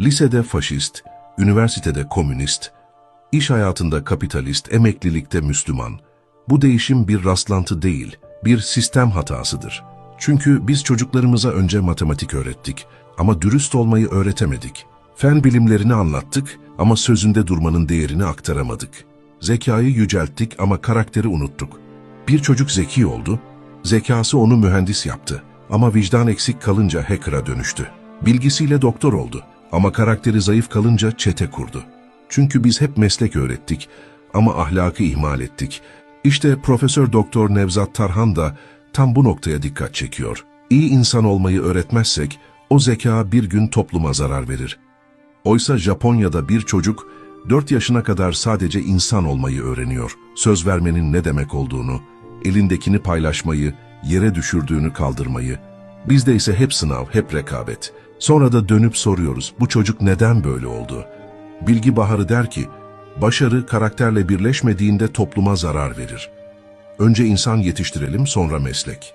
Lisede faşist, üniversitede komünist, iş hayatında kapitalist, emeklilikte Müslüman. Bu değişim bir rastlantı değil, bir sistem hatasıdır. Çünkü biz çocuklarımıza önce matematik öğrettik ama dürüst olmayı öğretemedik. Fen bilimlerini anlattık ama sözünde durmanın değerini aktaramadık. Zekayı yücelttik ama karakteri unuttuk. Bir çocuk zeki oldu, zekası onu mühendis yaptı ama vicdan eksik kalınca hacker'a dönüştü. Bilgisiyle doktor oldu ama karakteri zayıf kalınca çete kurdu. Çünkü biz hep meslek öğrettik ama ahlakı ihmal ettik. İşte Profesör Doktor Nevzat Tarhan da tam bu noktaya dikkat çekiyor. İyi insan olmayı öğretmezsek o zeka bir gün topluma zarar verir. Oysa Japonya'da bir çocuk 4 yaşına kadar sadece insan olmayı öğreniyor. Söz vermenin ne demek olduğunu, elindekini paylaşmayı, yere düşürdüğünü kaldırmayı. Bizde ise hep sınav, hep rekabet. Sonra da dönüp soruyoruz, bu çocuk neden böyle oldu? Bilgi Baharı der ki, başarı karakterle birleşmediğinde topluma zarar verir. Önce insan yetiştirelim, sonra meslek.